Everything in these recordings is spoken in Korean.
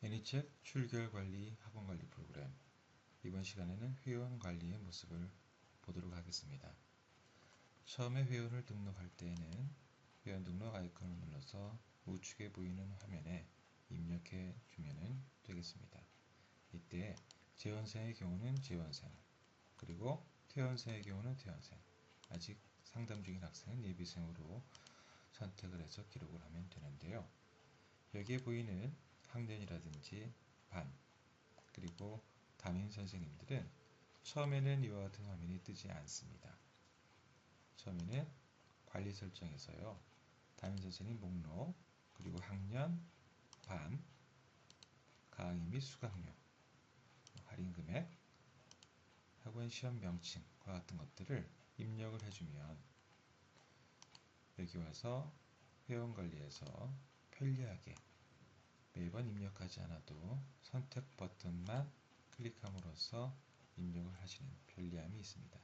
애니책 출결관리 학원관리 프로그램 이번 시간에는 회원 관리의 모습을 보도록 하겠습니다. 처음에 회원을 등록할 때에는 회원 등록 아이콘을 눌러서 우측에 보이는 화면에 입력해 주면 되겠습니다. 이때 재원생의 경우는 재원생 그리고 퇴원생의 경우는 퇴원생 아직 상담 중인 학생은 예비생으로 선택을 해서 기록을 하면 되는데요. 여기에 보이는 학년이라든지 반 그리고 담임 선생님들은 처음에는 이와 같은 화면이 뜨지 않습니다. 처음에는 관리 설정에서요. 담임 선생님 목록 그리고 학년, 반, 강의 및 수강료, 할인 금액, 학원 시험 명칭과 같은 것들을 입력을 해주면 여기 와서 회원 관리에서 편리하게 매번 입력하지 않아도 선택 버튼만 클릭함으로써 입력을 하시는 편리함이 있습니다.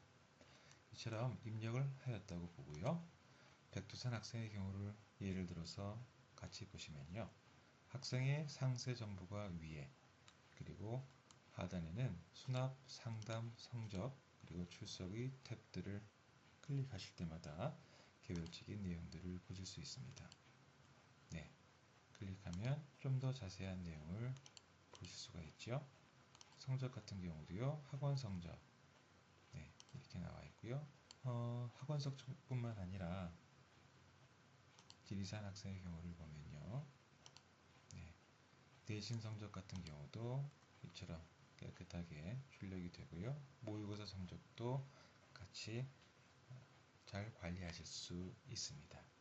이처럼 입력을 하였다고 보고요. 백두산 학생의 경우를 예를 들어서 같이 보시면요. 학생의 상세 정보가 위에 그리고 하단에는 수납, 상담, 성적 그리고 출석의 탭들을 클릭하실 때마다 개별적인 내용들을 보실 수 있습니다. 네, 클릭하면 좀 더 자세한 내용을 보실 수가 있죠. 성적 같은 경우도요. 학원 성적 네, 이렇게 나와 있고요. 어, 학원 성적뿐만 아니라 지리산 학생의 경우를 보면요. 네, 대신 성적 같은 경우도 이처럼 깨끗하게 출력이 되고요. 모의고사 성적도 같이 잘 관리하실 수 있습니다.